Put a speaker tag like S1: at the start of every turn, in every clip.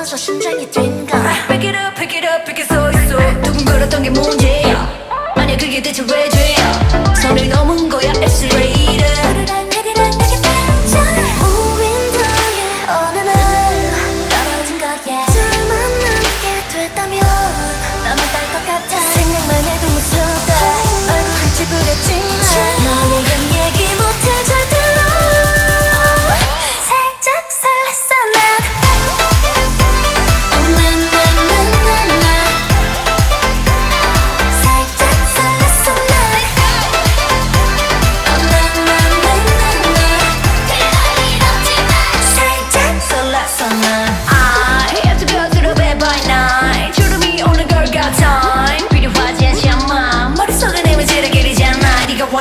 S1: 떨면서 심장이 뛴다
S2: Pick it up, pick it up, pick it so so. 두근거렸던 게 뭔지 만약 그게 대체 왜 죄야 선을 넘은 거야 X-rated.
S1: 떨어진 거야 둘만 남게 됐다면 너무 딸것 같아.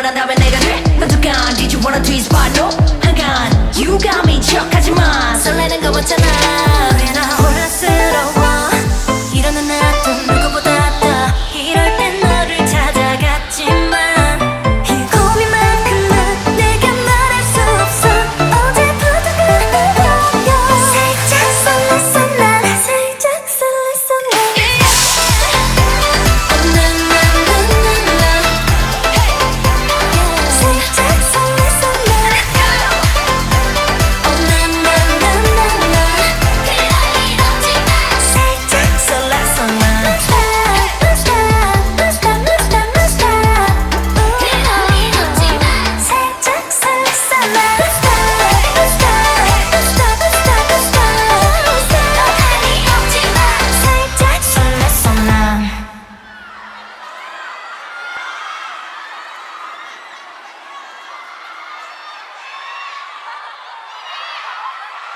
S2: 원한다면 내가 돼 어떡한 Did you wanna twist but no? 한간. You got me 척하지만
S1: 설레는 거 맞잖아.